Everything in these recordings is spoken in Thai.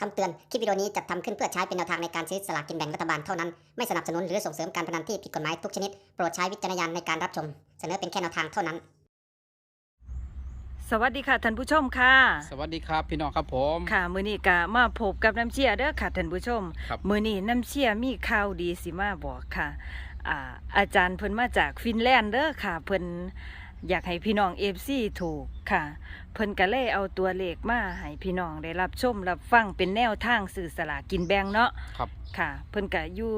คำเตือน คลิปวิดีโอนี้จัดทำขึ้นเพื่อใช้เป็นแนวทางในการซื้อสลากกินแบ่งรัฐบาลเท่านั้น ไม่สนับสนุนหรือส่งเสริมการพนันที่ผิดกฎหมายทุกชนิด โปรดใช้วิจารณญาณในการรับชม เสนอเป็นแค่แนวทางเท่านั้น สวัสดีค่ะท่านผู้ชมค่ะ สวัสดีครับพี่น้องครับผม ค่ะ มื้อนี้ก็มาพบกับน้ำเชี่ยเด้อค่ะท่านผู้ชม ครับ มื้อนี้น้ำเชี่ยมีข่าวดีสิมาบอกค่ะอ่าอาจารย์เพิ่นมาจากฟินแลนด์เด้อค่ะเพิ่น อยากให้พี่น้อง FC ถูกค่ะ เพิ่นก็เลยเอาตัวเลขมาให้พี่น้องได้รับชมรับฟังเป็นแนวทางสื่อสลากกินแบ่งเนาะครับ ค่ะ เพิ่นก็อยู่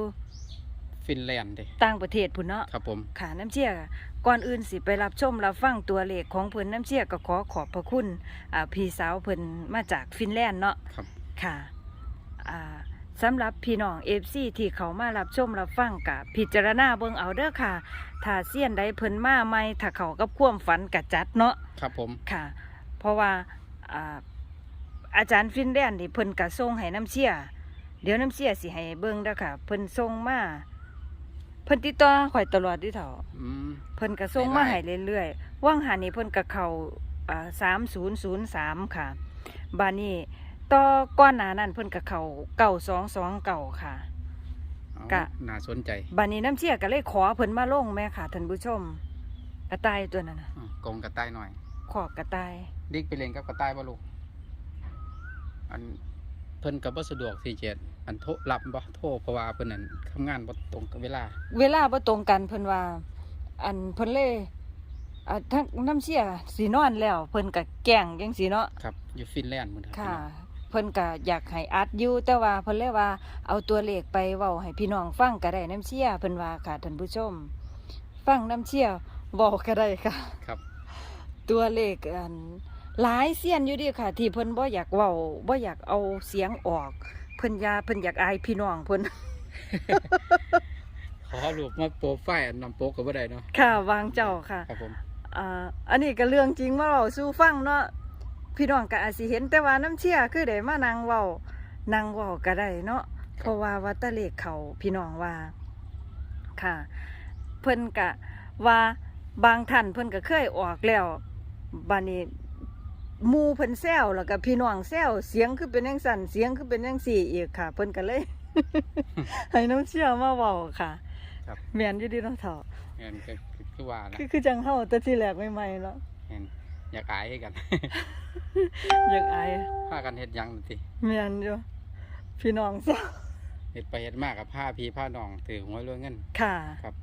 ฟินแลนด์เด้ต่างประเทศพุ่นเนาะ ครับผม ค่ะน้ำเชี่ยก่อนอื่นสิไปรับชมรับฟังตัวเลขของเพิ่นน้ำเชี่ยก็ขอขอบพระคุณอ่าพี่สาวเพิ่นมาจากฟินแลนด์เนาะครับ ค่ะอ่า สำหรับพี่น้องเอฟซีที่เขามารับชมรับฟังกับพิจารณาเบิ่งเอาเด้อค่ะถ้าเสี้ยนใดเพิ่นมาใหม่ถ้าเขากับความฝันกะจัดเนาะครับผม ค่ะ เพราะว่าอ่าอาจารย์ฟินแลนด์นี่เพิ่นกะส่งให้น้ำเชี่ยเดี๋ยวน้ำเชี่ยสิให้เบิ่งเด้อค่ะเพิ่นส่งมาเพิ่นติดต่อข่อยตลอดเดิเถาอืม เพิ่นก็ส่งมาให้เรื่อยๆว่างหานี่เพิ่นก็เข้าอ่าสามศูนย์ศูนย์สามค่ะบานี้ ต่อก้อนหนานั้นเพิ่นก็เข้าเก่าสองสองเก่าค่ะ เอากะ น่าสนใจบานี้น้ำเชี่ยก็เลยขอเพิ่นมาลงแม่ค่ะท่านผู้ชม กระต่ายตัวนั้นน่ะอะกงกระต่ายหน่อย ขอกระต่าย ดิกไปเล่นกับกระต่ายบ่ลูก อันเพิ่นก็บ่สะดวกที่จะอันโทรรับบ่โทรเพราะว่าเพิ่นนั่นทำงานบ่ตรงกับเวลา เวลาบ่ตรงกันเพิ่นว่า อันเพิ่นเลยอ่าทั้งน้ำเชี่ยสินอนแล้ว เพิ่นก็แกล้งจังซี่เนาะ ครับ อยู่ฟินแลนด์หมื้อนี้ค่ะ เพิ่นก็อยากให้อัดอยู่แต่ว่าเพิ่นเลยว่าเอาตัวเลขไปเว้าให้พี่น้องฟังก็ได้น้ำเชี่ยเพิ่นว่าค่ะท่านผู้ชม ฟังน้ำเชี่ยเว้าก็ได้ค่ะ ครับ ตัวเลขอันหลายเสียนอยู่เดีค่ะ ที่เพิ่นบ่อยากเว้าบ่อยากเอาเสียงออก เพิ่นอยาเพิ่นอยากอายพี่น้องเพิ่น ขอรูปมาโปรไฟล์อันนำโปกก็บ่ได้เนาะค่ะวางเจ้าค่ะ ครับผม อ่าอันนี้ก็เรื่องจริงมาเว้าสู่ฟังเนาะ พี่น้องก็อาจสิเห็นแต่ว่าน้ำเชี่ยคือได้มานั่งเว้านั่งเว้าก็ได้เนาะเพราะว่าวัตเลขเขาพี่น้องว่าค่ะ เพิ่นกะว่าบางท่านเพิ่นก็เคยออกแล้วบานี้หมูเพิ่นแซวแล้วก็พี่น้องแซวเสียงคือเป็นจังสั่นเสียงคือเป็นจังสี่อีกค่ะ เพิ่นก็เลยให้น้ำเชี่ยมาเว้าค่ะครับแม่นอยู่ดีเนาะเฒ่าแม่นก็คือคือว่านะคือคือจังเฮาแต่ที่แรกใหม่ๆเนาะแม่น อยากอายให้กัน อยากอายพากันเฮ็ดหยังนั่นติแม่นอยู่พี่น้องแซวเฮ็ดไปเฮ็ดมากับพาพี่พาน้องถือหวยรวยเงิน ค่ะครับ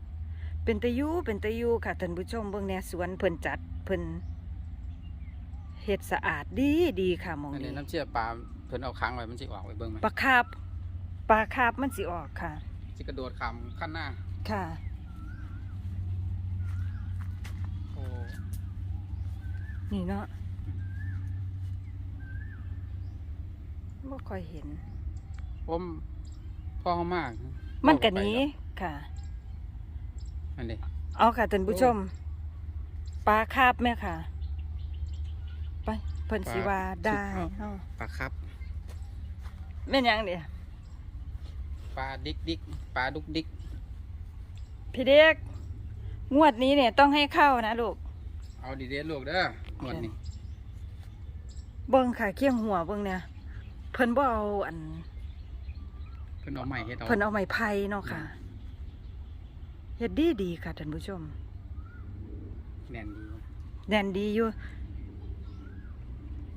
เป็นตะยูเป็นตะยูค่ะท่านผู้ชมเบิ่งแหน่สวนเพิ่นจัดเพิ่นเฮ็ดสะอาดดีดีค่ะหมองอันนี้นี้น้ำเชื่อปลาเพิ่นเอาค้างไว้มันสิออกไปเบิ่งไหมปลาคาบปลาคาบมันสิออกค่ะสิกระโดดข้ามขั้นหน้าค่ะ โอ้ นี่เนาะบ่ค่อยเห็น ผมพ่อเขามากมันก็หนี้ค่ะ อันนี้เอาค่ะท่านผู้ชมปลาคาบแม่ค่ะ ไปเพิ่นสิว่าได้เฮาปลาครับแม่นหยังเด้ปลาดิกดิกปลาดุกดิกพี่เด็กงวดนี้เนี่ยต้องให้เข้านะลูก เอาดีเด็ดลูกเด้อ หมดนี่เบิ้งค่ะเคียงหัวเบิ้งเนี่ยเพิ่นบ่เอาอัน เพิ่นเอาใหม่เฮ็ดเอาเพิ่นเอาไม้ไผ่เนาะค่ะเฮ็ดดีดีค่ะท่านผู้ชมแน่นดีแน่นดีอยู่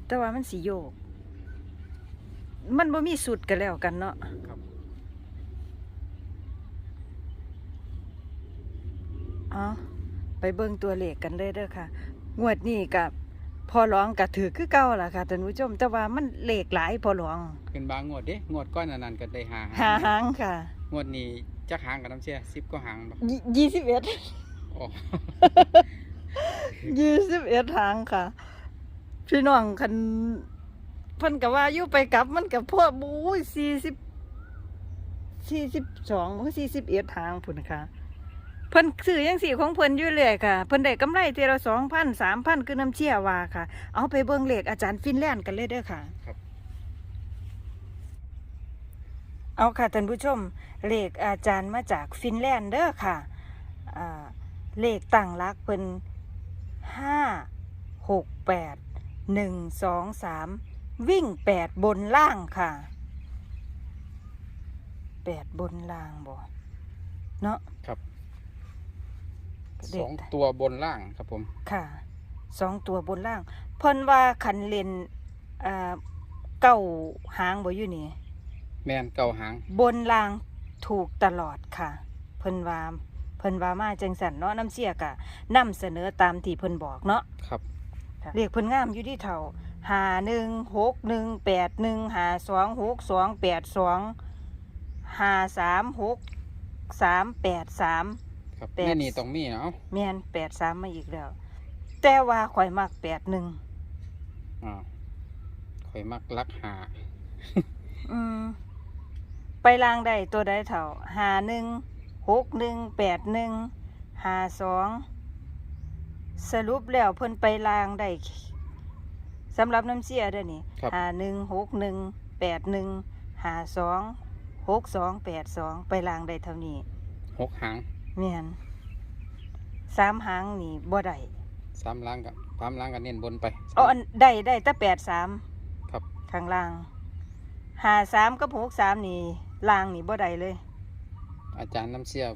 แต่ว่ามันสิโยก มันบ่มีสุดกันแล้วกันเนาะครับเอาไปเบิ่งตัวเลขกันเลยเด้อค่ะ งวดนี้กับพอร้องก็ถือคือเก่าล่ะค่ะท่านผู้ชม แต่ว่ามันเลขหลายพอร้อง เป็นบางงวดเด้งวดก้อนอันนั้นก็ได้หาหาหางค่ะงวดนี้จักหางกับน้ำเชื่อ10ก็หางบ่ยี่สิบเอ็ด โอ้ยี่สิบเอ็ดทางค่ะ พี่น้องคันเพิ่นกับว่าอยู่ไปกลับมันกับพวกบู้สี่สิบสี่สิบสองมันสี่สิบเอ็ดทางพุ่นค่ะ เพิ่นซื้อยังสี่ของเพิ่นอยู่เลยค่ะ เพิ่นได้กำไรเทอละสองพันสามพันคือน้ำเชี่ยว่าค่ะ เอาไปเบิ่งเลขอาจารย์ฟินแลนด์กันเลยเด้อค่ะ ครับ เอาค่ะท่านผู้ชมเลขอาจารย์มาจากฟินแลนด์เด้อค่ะอ่าเลขตั้งหลักเป็นห้าหกแปดหนึ่งสองสามวิ่งแปดบนล่างค่ะแปดบนล่างบ่เนาะครับเด็ สกองตัวบนล่างครับผม ค่ะสองตัวบนล่าง เพิ่นว่าคันเล่นอ่าเก้าหางบ่อยู่นี่ แม่นเก่าหาง บนล่างถูกตลอดค่ะ เพิ่นว่าเพิ่นว่ามาจังสันเนาะน้ำเสียกะนำเสนอตามที่เพิ่นบอกเนาะครับเรียกเพิ่นงามอยู่ที่เท่าหาหนึ่งหกหนึ่งแปดหนึ่งหาสองหกสองแปดสองหาสามหกสามแปดสาม ครับแปด แม่นี่ต้องมีเนาะแม่นแปดสามมาอีกแล้ว แต่ว่าข่อยมักแปดหนึ่งอ่าข่อยมักลักหาอืมไปลางได้ตัวใดเท่าหาหนึ่งหกหนึ่งแปดหนึ่งหาสองสรุปแล้วเพิ่นไปลางได้สำหรับน้ำเสียเด้อนี่ครับ หาหนึ่งหกหนึ่งแปดหนึ่งหาสองหกสองแปดสองไปลางได้เท่านี้หกหาง เมียนสามหางนี่บ่ได้สามล่างกับสามล่างกับเน้นบนไป เอาอันได้ได้แต่แปดสามครับ ข้างล่างหาสามกับหกสามนี่ล่างนี่บ่ได้เลย อาจารย์น้ำเสีย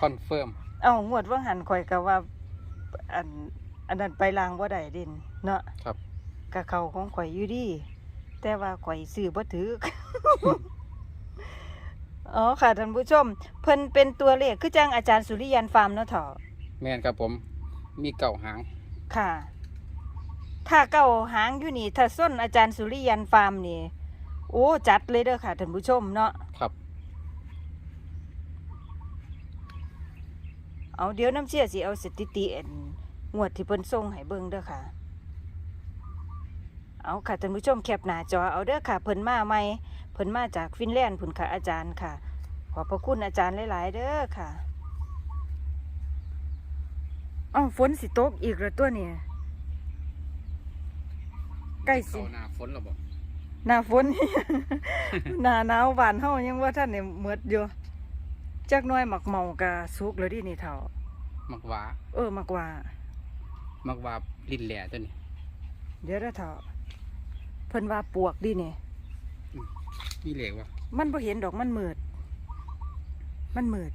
คอนเฟิร์มเอางวดว่างหันข่อยก็ว่าอันอันนั้นไปลางบ่ได้ดิน เนาะครับ กะเขาของข่อยอยู่ดี แต่ว่าข่อยซื้อบ่ถือ อ๋อค่ะท่านผู้ชม เพิ่นเป็นตัวเลขคือจังอาจารย์สุริยันฟาร์มเนาะเถาะแม่นครับผม มีเก่าหาง ค่ะ ถ้าเก้าหางอยู่นี่ถ้าส้นอาจารย์สุริยันฟาร์มนี่ โอ้จัดเลยเด้อค่ะท่านผู้ชมเนาะครับ เอาเดี๋ยวน้ำเชี่ยสิเอาสถิติอันงวดที่เพิ่นส่งให้เบิ่งเด้อค่ะ เอาค่ะท่านผู้ชมแคปหน้าจอเอาเด้อค่ะเพิ่นมาใหม่ เพิ่นมาจากฟินแลนด์พุ่นค่ะอาจารย์ค่ะ ขอบพระคุณอาจารย์หลาย ๆ เด้อค่ะเอ้าฝนสิตกอีกแล้วตัวนี้ใกล้สิเข้าหน้าฝนแล้วบอกหน้าฝน หน้าหนาวบ้านเฮายังว่าท่านนี่หมดอยู่จักหน้อยหมักเมากะสุกแล้วดินี่เฒ่ามักหวาเออมากว่ามักหวาลิ้นแหล่ตัวนี้ เดี๋ยวเด้อเฒ่าเพิ่นว่าปวกดินี่ มีเหล็กวะมันบ่เห็นดอกมันมืด มันมืด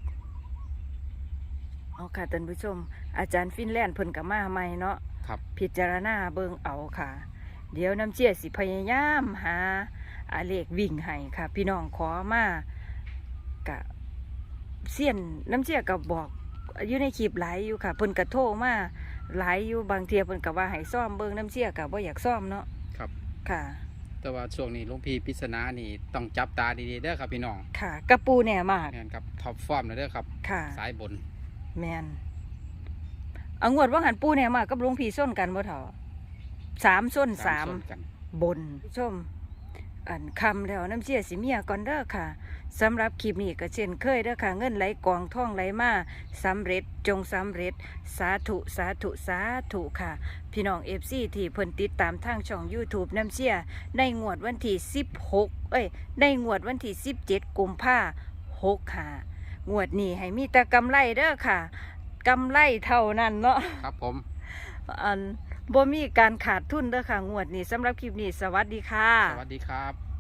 เอาค่ะท่านผู้ชม อาจารย์ฟินแลนด์เพิ่นก็มาใหม่เนาะครับ พิจารณาเบิ่งเอาค่ะ เดี๋ยวน้ำเชี่ยสิพยายามหาอาเลขวิ่งให้ค่ะ พี่น้องขอมากะเสียนน้ำเชี่ยก็บอกอยู่ในคลิปหลายอยู่ค่ะเพิ่นก็โทรมาหลายอยู่บางเทียเพิ่นก็ว่าให้ซ่อมเบิ่งน้ำเชี่ยก็บ่อยากซ่อมเนาะครับค่ะ แต่ว่าช่วงนี้หลุงพี่ปริศนานี่ต้องจับตาดีๆเด้อครับพี่น้องค่ะ กระปูแน่มาก แม่นครับท็อปฟอร์มเลยเด้อครับ ค่ะ สายบนแมนเอางวดว่าหันปูแน่มากกับหลุงพี่ส้นกันบ่เถาะสามส้นสามส้นกัน บนผู้ชม อันคำแล้วน้ำเชี่ยสิเมียก่อนเด้อค่ะสำหรับคลิปนี้ก็เช่นเคยเด้อค่ะ เงินไหลกองท่องไหลมาสำเร็จจงสำเร็จ สาธุสาธุสาธุค่ะ พี่น้องเอฟซีที่เพิ่นติดตามทางช่อง YouTube น้ำเชี่ยในงวดวันที่ 16 เอ้ยในงวดวันที่ 17 กุมภาหกค่ะ งวดนี้ให้มีแต่กำไรเด้อค่ะกำไรเท่านั้นเนาะครับผมอัน บ่มีการขาดทุนเด้อค่ะงวดนี้สำหรับคลิปนี้สวัสดีค่ะ สวัสดีครับ